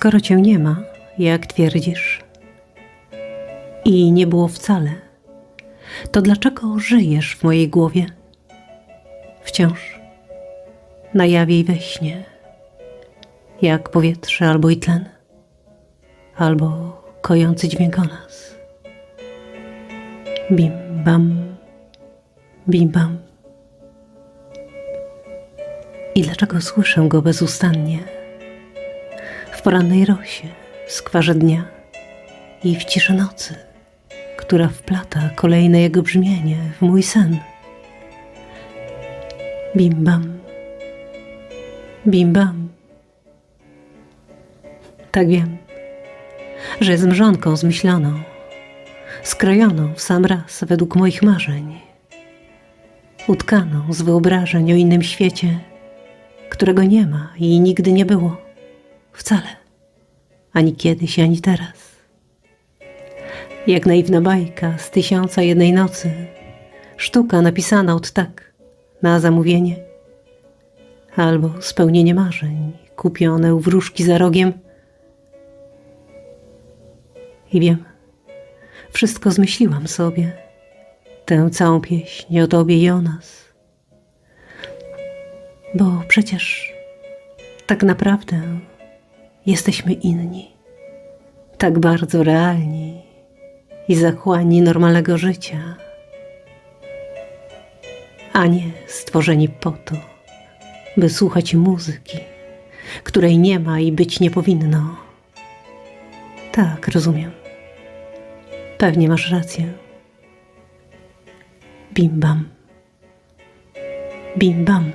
Skoro cię nie ma, jak twierdzisz, i nie było wcale, to dlaczego żyjesz w mojej głowie? Wciąż, na jawie i we śnie, jak powietrze albo i tlen, albo kojący dźwięk nas. Bim bam, bim bam. I dlaczego słyszę go bezustannie? Porannej rosie, skwarze dnia i w ciszy nocy, która wplata kolejne jego brzmienie w mój sen. Bim bam, bim bam. Tak wiem, że z mrzonką zmyśloną, skrojoną w sam raz według moich marzeń, utkaną z wyobrażeń o innym świecie, którego nie ma i nigdy nie było. Wcale. Ani kiedyś, ani teraz. Jak naiwna bajka z tysiąca jednej nocy. Sztuka napisana od tak, na zamówienie. Albo spełnienie marzeń, kupione u wróżki za rogiem. I wiem, wszystko zmyśliłam sobie. Tę całą pieśń o tobie i o nas. Bo przecież tak naprawdę jesteśmy inni, tak bardzo realni i zachłani normalnego życia, a nie stworzeni po to, by słuchać muzyki, której nie ma i być nie powinno. Tak, rozumiem. Pewnie masz rację. Bim bam. Bim bam.